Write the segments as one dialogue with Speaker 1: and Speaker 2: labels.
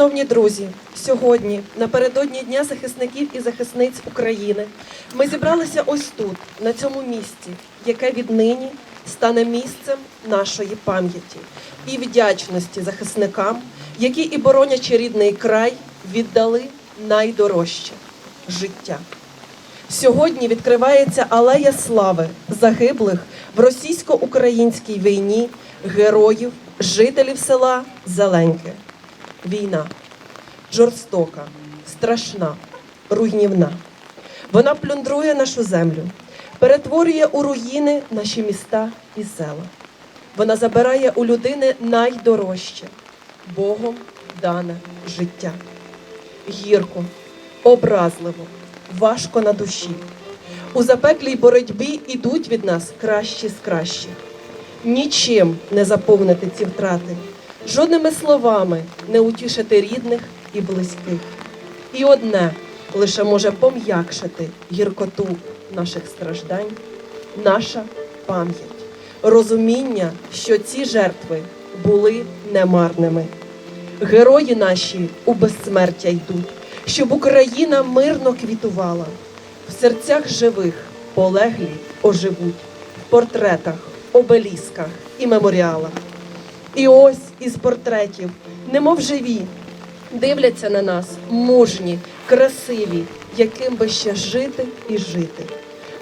Speaker 1: шановні друзі, сьогодні, напередодні Дня захисників і захисниць України, ми зібралися ось тут, на цьому місці, яке віднині стане місцем нашої пам'яті і вдячності захисникам, які і боронячи рідний край, віддали найдорожче життя. Сьогодні відкривається алея слави загиблих в російсько-українській війні героїв, жителів села Зеленьке. Війна жорстока, страшна, руйнівна. Вона плюндрує нашу землю, перетворює у руїни наші міста і села. Вона забирає у людини найдорожче Богом дане життя. Гірко, образливо, важко на душі. У запеклій боротьбі ідуть від нас кращі з кращих. Нічим не заповнити ці втрати, жодними словами не утішити рідних і близьких. І одне лише може пом'якшити гіркоту наших страждань, наша пам'ять, розуміння, що ці жертви були немарними. Герої наші у безсмертя йдуть, щоб Україна мирно квітувала. В серцях живих полеглі оживуть, в портретах, обелісках і меморіалах. І ось із портретів, немов живі, дивляться на нас мужні, красиві, яким би ще жити і жити.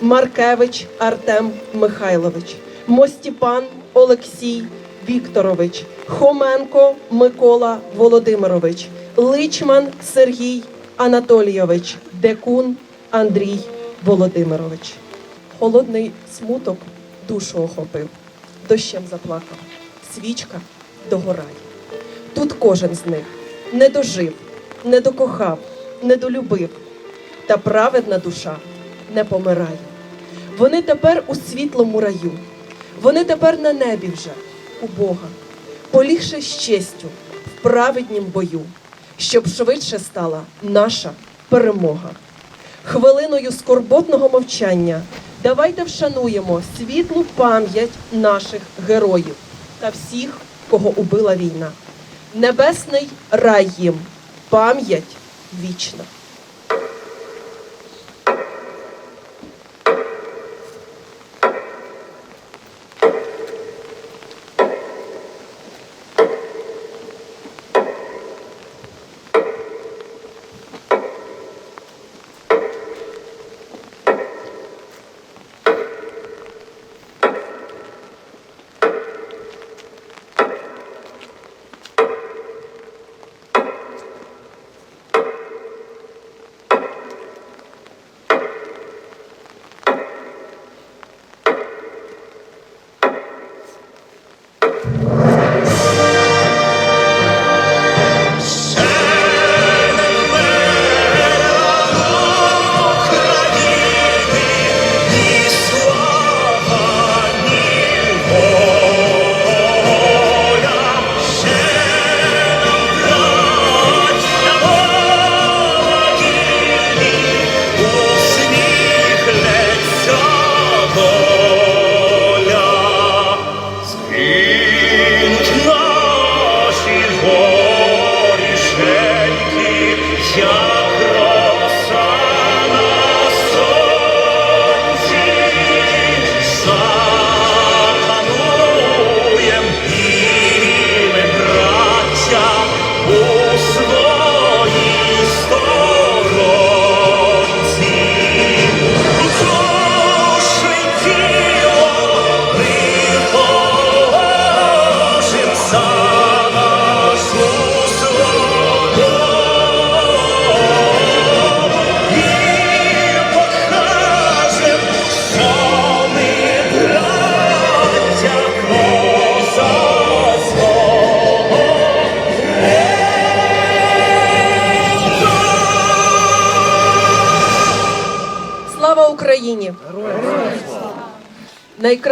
Speaker 1: Маркевич Артем Михайлович, Мостіпан Олексій Вікторович, Хоменко Микола Володимирович, Личман Сергій Анатолійович, Декун Андрій Володимирович. Холодний смуток душу охопив, дощем заплакав, свічка догорає. Тут кожен з них не дожив, не докохав, не долюбив, та праведна душа не помирає. Вони тепер у світлому раю, вони тепер на небі вже у Бога, полігши з честю в праведнім бою, щоб швидше стала наша перемога. Хвилиною скорботного мовчання давайте вшануємо світлу пам'ять наших героїв та всіх, кого убила війна. Небесний рай їм, пам'ять вічна.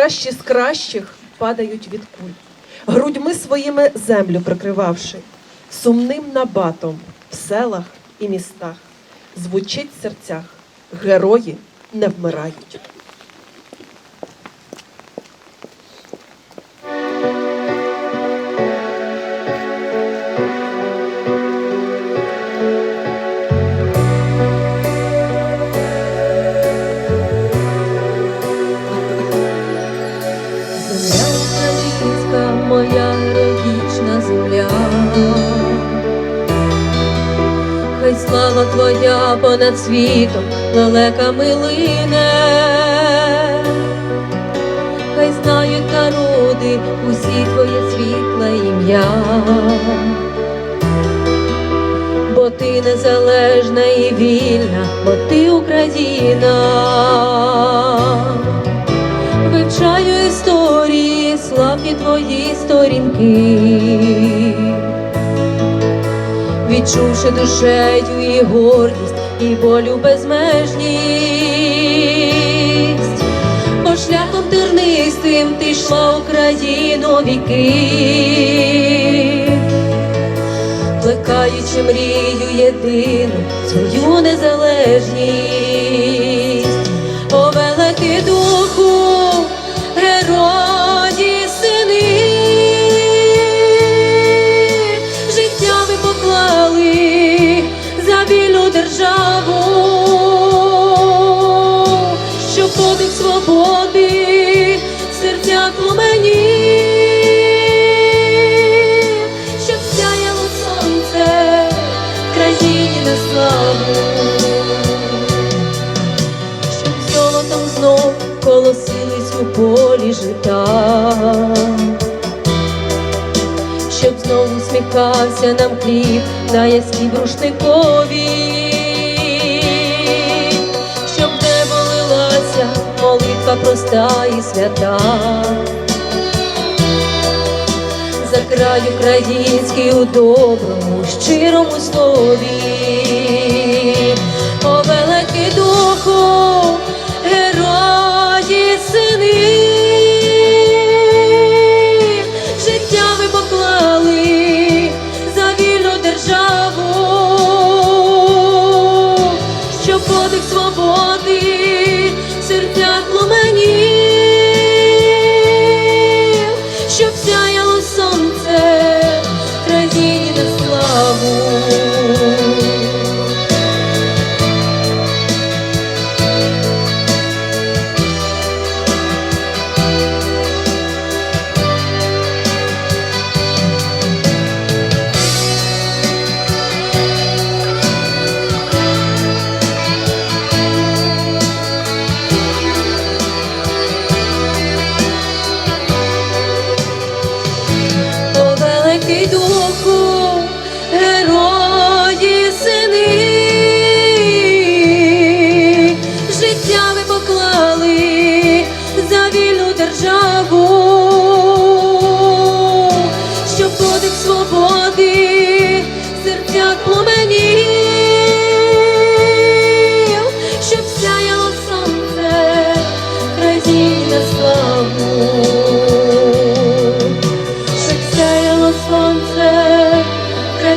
Speaker 1: Найкращі з кращих падають від куль, грудьми своїми землю прикривавши, сумним набатом в селах і містах звучить в серцях герої не вмирають.
Speaker 2: Понад світом лелеками лине, хай знають народи усі твоє світле ім'я, бо ти незалежна і вільна, бо ти Україна. Вивчаю історії, славні твої сторінки. Відчувши душею і гордість, і болю безмежність, бо шляхом тернистим ти йшла Україну віки, плекаючи мрію єдину, свою незалежність, щоб знову усміхався нам хліб на ясній брушникові, щоб не молилася молитва проста і свята. За край український у доброму, щирому слові,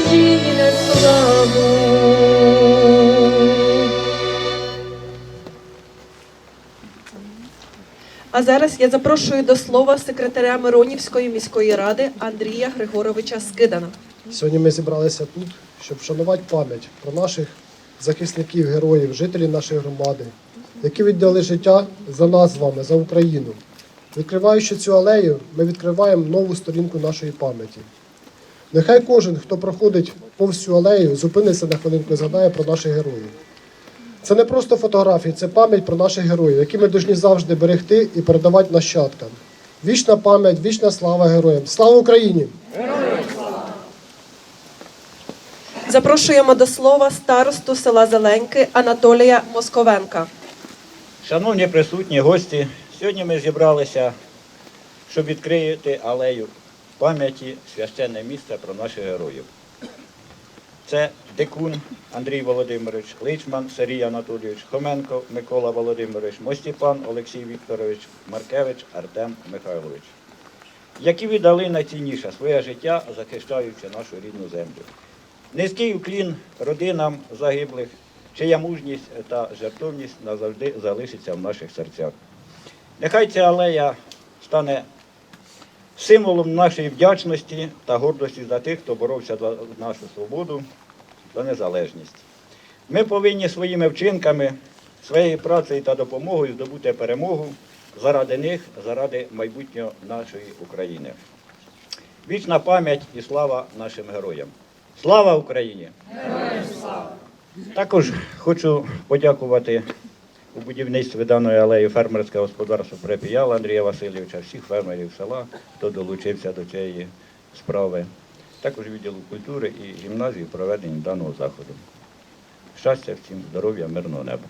Speaker 2: в славу.
Speaker 1: А зараз я запрошую до слова секретаря Миронівської міської ради Андрія Григоровича Скидана.
Speaker 3: Сьогодні ми зібралися тут, щоб вшанувати пам'ять про наших захисників, героїв, жителів нашої громади, які віддали життя за нас з вами, за Україну. Відкриваючи цю алею, ми відкриваємо нову сторінку нашої пам'яті. Нехай кожен, хто проходить повз цю алею, зупиниться на хвилинку і згадає про наших героїв. Це не просто фотографії, це пам'ять про наших героїв, які ми повинні завжди берегти і передавати нащадкам. Вічна пам'ять, вічна слава героям. Слава Україні!
Speaker 1: Запрошуємо до слова старосту села Зеленьки Анатолія Московенка.
Speaker 4: Шановні присутні гості, сьогодні ми зібралися, щоб відкрити алею пам'яті священне місце про наших героїв. Це Дикун Андрій Володимирович, Личман Сергій Анатолійович, Хоменко Микола Володимирович, Мостіпан Олексій Вікторович, Маркевич Артем Михайлович, які віддали найцінніше своє життя, захищаючи нашу рідну землю. Низький уклін родинам загиблих, чия мужність та жертовність назавжди залишиться в наших серцях. Нехай ця алея стане символом нашої вдячності та гордості за тих, хто боровся за нашу свободу та незалежність. Ми повинні своїми вчинками, своєю працею та допомогою здобути перемогу заради них, заради майбутнього нашої України. Вічна пам'ять і слава нашим героям. Слава Україні! Героям слава! Також хочу подякувати у будівництві даної алеї фермерське господарство Препіяла Андрія Васильовича, всіх фермерів села, хто долучився до цієї справи. Також відділу культури і гімназії в проведенні даного заходу. Щастя всім, здоров'я, мирного неба.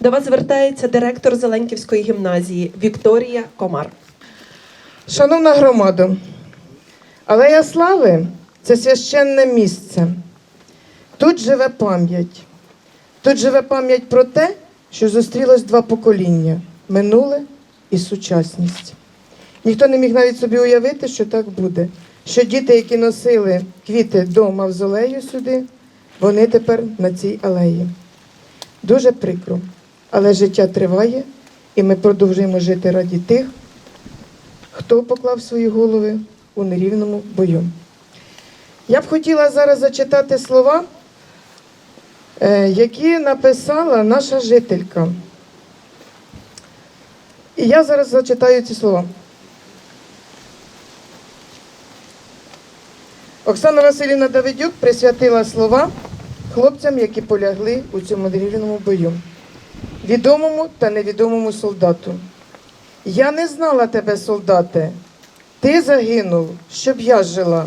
Speaker 1: До вас звертається директор Зеленківської гімназії Вікторія Комар.
Speaker 5: Шановна громада, Алея Слави це священне місце. Тут живе пам'ять. Тут живе пам'ять про те, що зустрілось два покоління минуле і сучасність. Ніхто не міг навіть собі уявити, що так буде. Що діти, які носили квіти до мавзолею сюди, вони тепер на цій алеї. Дуже прикро, але життя триває, і ми продовжуємо жити раді тих, хто поклав свої голови у нерівному бою. Я б хотіла зараз зачитати слова, які написала наша жителька. І я зараз зачитаю ці слова. Оксана Василівна Давидюк присвятила слова хлопцям, які полягли у цьому нерівному бою, відомому та невідомому солдату. Я не знала тебе, солдате. Ти загинув, щоб я жила,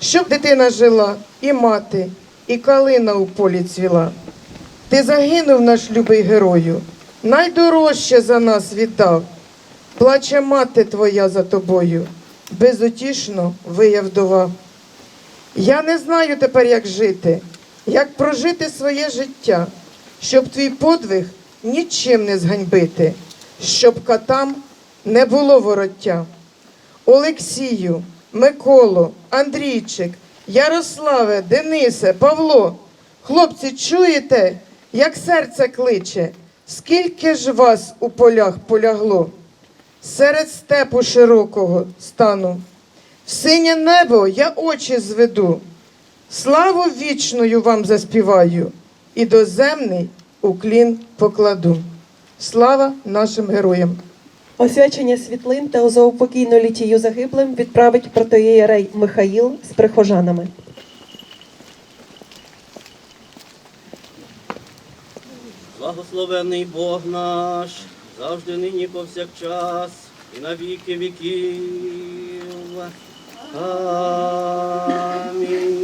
Speaker 5: щоб дитина жила, і мати, і калина у полі цвіла. Ти загинув, наш любий герою, найдорожче за нас віддав. Плаче мати твоя за тобою, безутішно вдова. Я не знаю тепер, як жити, як прожити своє життя, щоб твій подвиг нічим не зганьбити, щоб катам не було вороття. Олексію, Миколо, Андрійчик, Ярославе, Денисе, Павло. Хлопці, чуєте, як серце кличе, скільки ж вас у полях полягло? Серед степу широкого стану. В синє небо я очі зведу, славу вічною вам заспіваю, і доземний уклін покладу. Слава нашим героям!
Speaker 1: Освячення світлин та заупокійну літію загиблим відправить протоєрей Михаїл з прихожанами.
Speaker 6: Благословений Бог наш, завжди нині повсякчас і на віки віків. Амінь.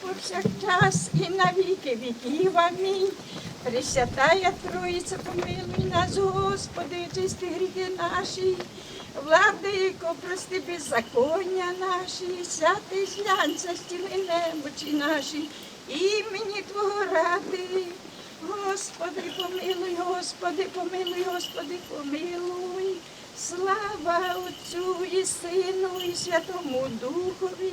Speaker 7: повсякчас і на віки віків. Амінь. Пресвятая Троїця, помилуй нас, Господи, чисти гріхи наші, владико, прости беззаконня наші, святий зглянься, стіни немочі наші, імені Твого ради. Господи, помилуй, Господи, помилуй, Господи, помилуй. Слава Отцю і Сину і Святому Духові,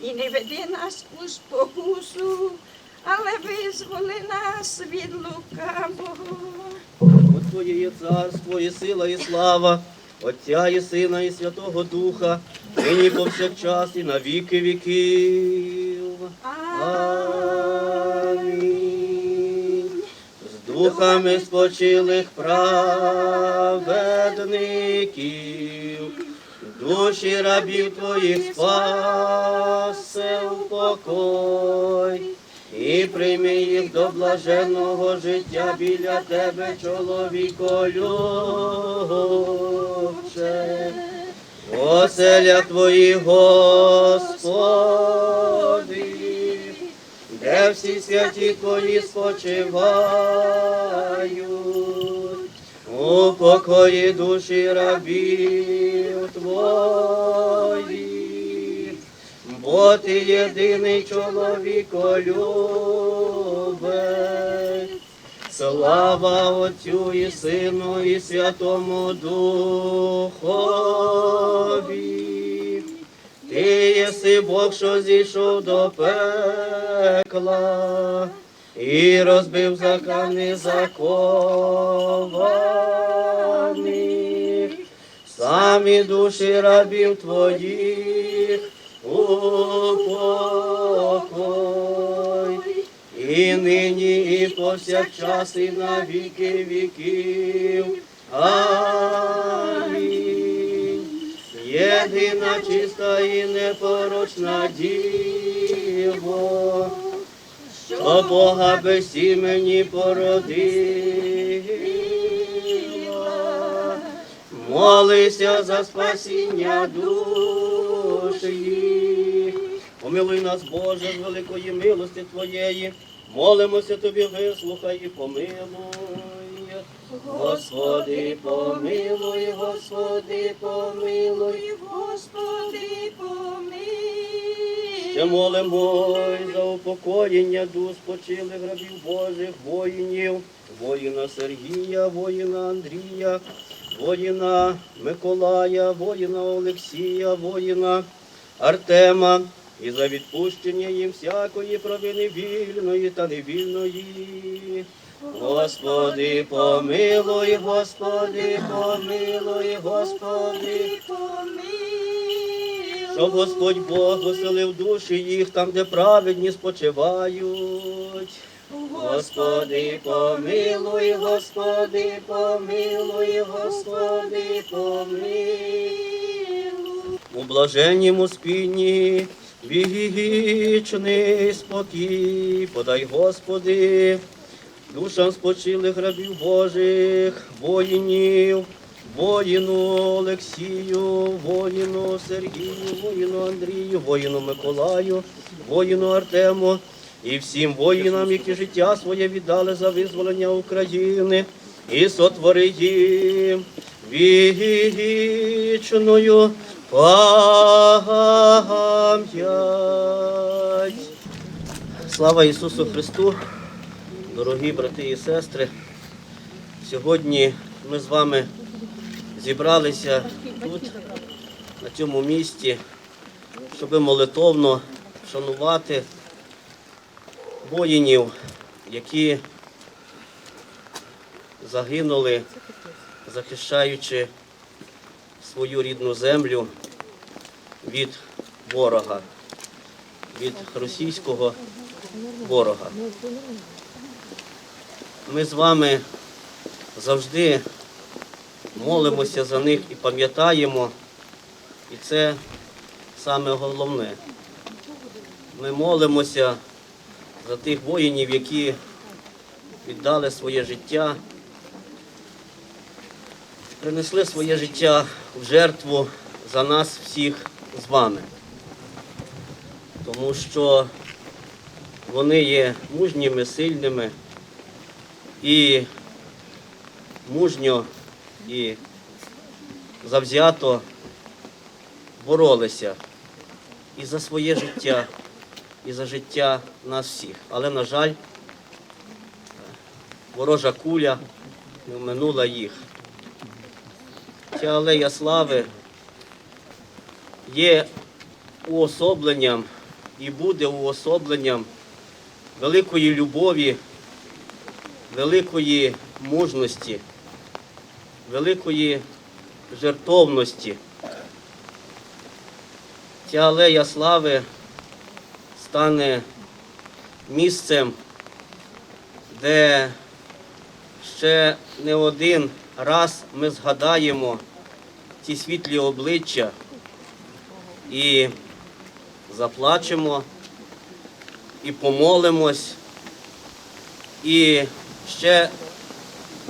Speaker 7: І не веди нас у спокусу, але визволи нас від лукавого.
Speaker 6: Бо Твоє є царство, і сила, і слава, Отця і Сина, і Святого Духа, нині повсякчас і на віки віків. Амінь. З духами спочилих праведників, душі рабів твоїх спасе у покой. І прийми їх до блаженного життя біля тебе, чоловіко любче. оселя Твої, Господи, де всі святі Твої спочивають, у покої душі рабів Твоїх, бо Ти єдиний чоловіколюбець. Слава Отцю і Сину і Святому Духові. Ти єси Бог, що зійшов до пекла і розбив закани закованих. Самі душі рабів твоїх упокой. І нині, і повсякчас, і на віки віків. Амінь. Єдина чиста і непорочна діво, що Бога без імені породила. Молися за спасіння душ їх. Помилуй нас, Боже, з великої милості Твоєї. Молимося Тобі, вислухай і помилуй. Господи, помилуй, Господи, помилуй.
Speaker 7: Господи, помилуй.
Speaker 6: Ще молимо за упокоєння душ спочилих рабів Божих, воїнів, воїна Сергія, воїна Андрія, воїна Миколая, воїна Олексія, воїна Артема, і за відпущення їм всякої провини вільної та невільної. Господи, помилуй, Господи, помилуй, Господи, щоб Господь Бог оселив душі їх там, де праведні спочивають. Господи, помилуй, Господи, помилуй, Господи, помилуй. У блаженнім спінні вічний спокій, подай, Господи, душам спочилих рабів Божих, воїнів, воїну Олексію, воїну Сергію, воїну Андрію, воїну Миколаю, воїну Артему і всім воїнам, які життя своє віддали за визволення України, і сотвори їм вічною пам'ять. Слава Ісусу Христу, дорогі брати і сестри. Сьогодні ми з вами зібралися тут, на цьому місці, щоб молитовно шанувати воїнів, які загинули, захищаючи свою рідну землю від ворога, від російського ворога. Ми з вами завжди молимося за них і пам'ятаємо, і це саме головне. Ми молимося за тих воїнів, які віддали своє життя, принесли своє життя в жертву за нас всіх з вами. Тому що вони є мужніми, сильними і мужньо і завзято боролися і за своє життя, і за життя нас всіх. Але, на жаль, ворожа куля не вминула їх. Ця алея слави є уособленням і буде уособленням великої любові, великої мужності, великої жертовності. Ця алея слави стане місцем, де ще не один раз ми згадаємо ці світлі обличчя і заплачемо, і помолимось, і ще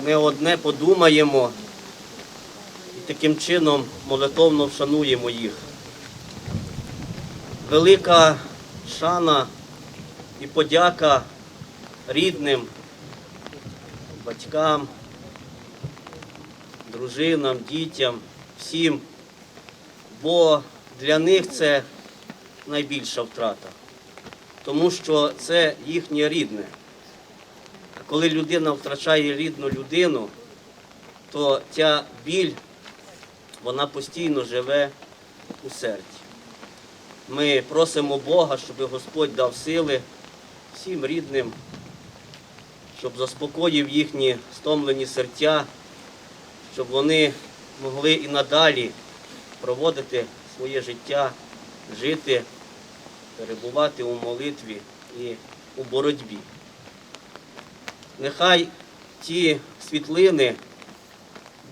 Speaker 6: не одне подумаємо, і таким чином молитовно вшануємо їх. Велика шана і подяка рідним, батькам, дружинам, дітям, всім, бо для них це найбільша втрата, тому що це їхнє рідне. А коли людина втрачає рідну людину, то ця біль, вона постійно живе у серці. Ми просимо Бога, щоб Господь дав сили всім рідним, щоб заспокоїв їхні стомлені серця, щоб вони могли і надалі проводити своє життя, жити, перебувати у молитві і у боротьбі. Нехай ті світлини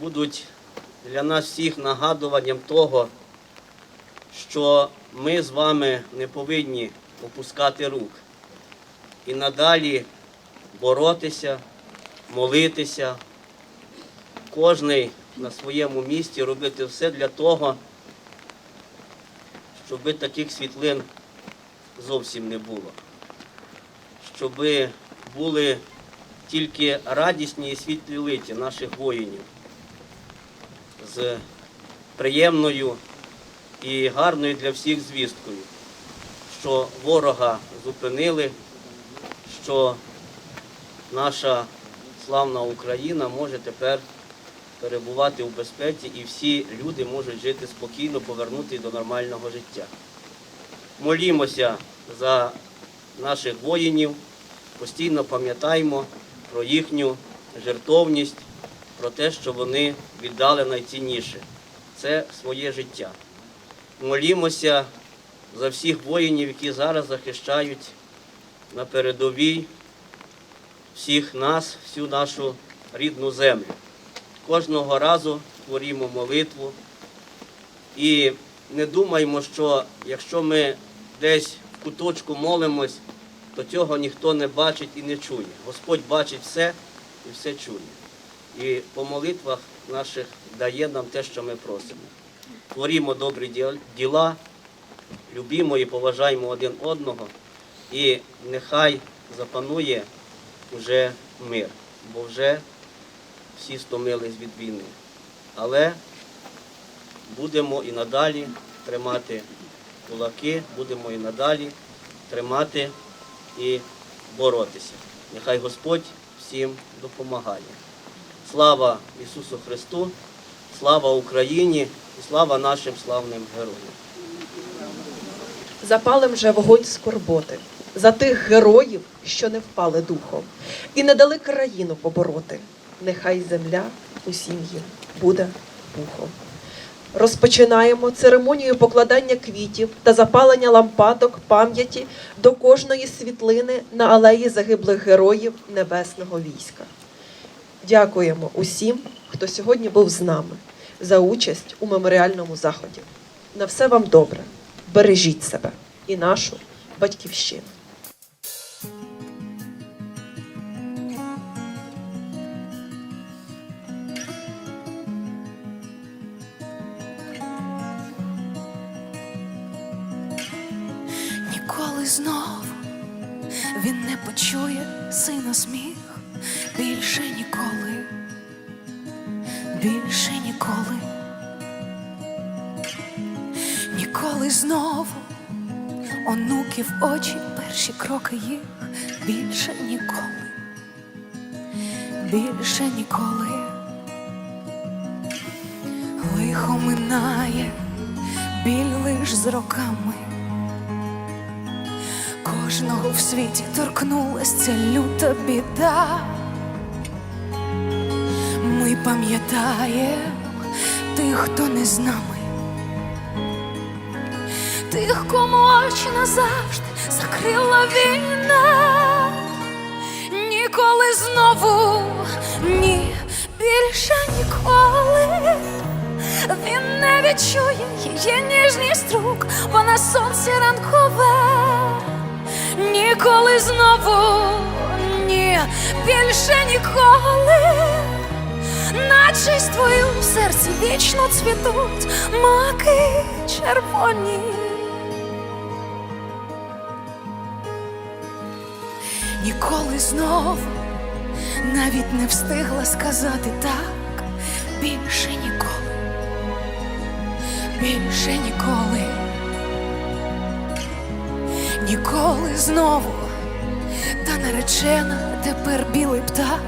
Speaker 6: будуть для нас всіх нагадуванням того, що ми з вами не повинні опускати рук і надалі боротися, молитися, кожний на своєму місці робити все для того, щоб таких світлин зовсім не було. Щоб були тільки радісні і світлі литі наших воїнів з приємною і гарною для всіх звісткою, що ворога зупинили, що наша славна Україна може тепер перебувати у безпеці і всі люди можуть жити спокійно, повернутися до нормального життя. Молімося за наших воїнів, постійно пам'ятаємо про їхню жертовність, про те, що вони віддали найцінніше це своє життя. Молімося за всіх воїнів, які зараз захищають на передовій всіх нас, всю нашу рідну землю. Кожного разу творімо молитву і не думаємо, що якщо ми десь в куточку молимось, то цього ніхто не бачить і не чує. Господь бачить все і все чує. І по молитвах наших дає нам те, що ми просимо. Творімо добрі діла, любімо і поважаємо один одного, і нехай запанує уже мир, бо вже всі стомились від війни. Але будемо і надалі тримати кулаки, будемо і надалі тримати і боротися. Нехай Господь всім допомагає. Слава Ісусу Христу, слава Україні і слава нашим славним героям.
Speaker 1: Запалим же вогонь скорботи за тих героїв, що не впали духом, і не дали країну побороти. Нехай земля усім їм буде пухом. Розпочинаємо церемонію покладання квітів та запалення лампадок пам'яті до кожної світлини на алеї загиблих героїв Небесного війська. Дякуємо усім, хто сьогодні був з нами за участь у меморіальному заході. На все вам добре. Бережіть себе і нашу батьківщину.
Speaker 2: Ніколи знов він не почує сина сміх, більше ніколи, більше ніколи, ніколи знову онуків очі, перші кроки їх, більше ніколи, більше ніколи. Лихо минає, біль лиш з роками. Кожного в світі торкнулась ця люта біда. Ми пам'ятаємо тих, хто не з нами, тих, кому очі назавжди закрила війна. Ніколи знову, ні, більше ніколи. Він не відчує її ніжність рук, вона сонце ранкове. Ніколи знову, ні, більше ніколи начесть твою в серці вічно цвітуть маки червоні. Ніколи знову навіть не встигла сказати так, більше ніколи, більше ніколи, ніколи знову, та наречена тепер білий птах.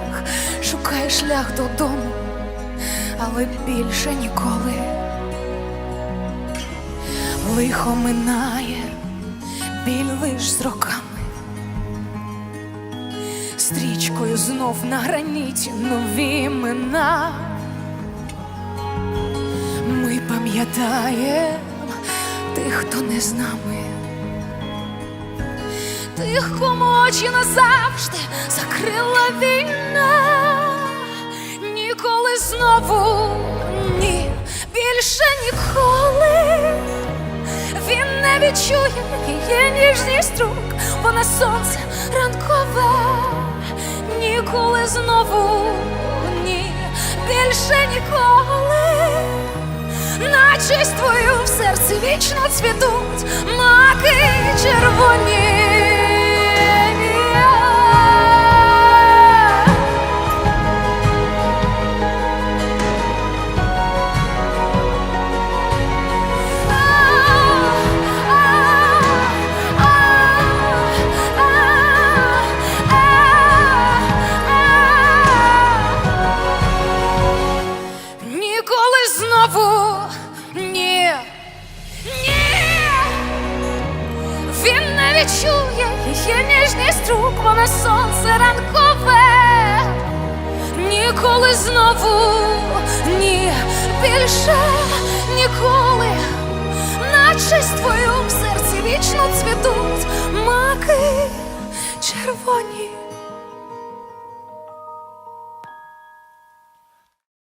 Speaker 2: Шукає шлях додому, але більше ніколи лихо минає, біль лиш з роками стрічкою знов на граніті нові імена. Ми пам'ятаємо тих, хто не з нами, тих, кому очі назавжди закрила війна. Знову, ні, більше ніколи. Він не відчує її ніжність рук, вона сонце ранкове, ніколи знову, ні, більше ніколи. Начесть твою в серці вічно цвітуть маки червоні.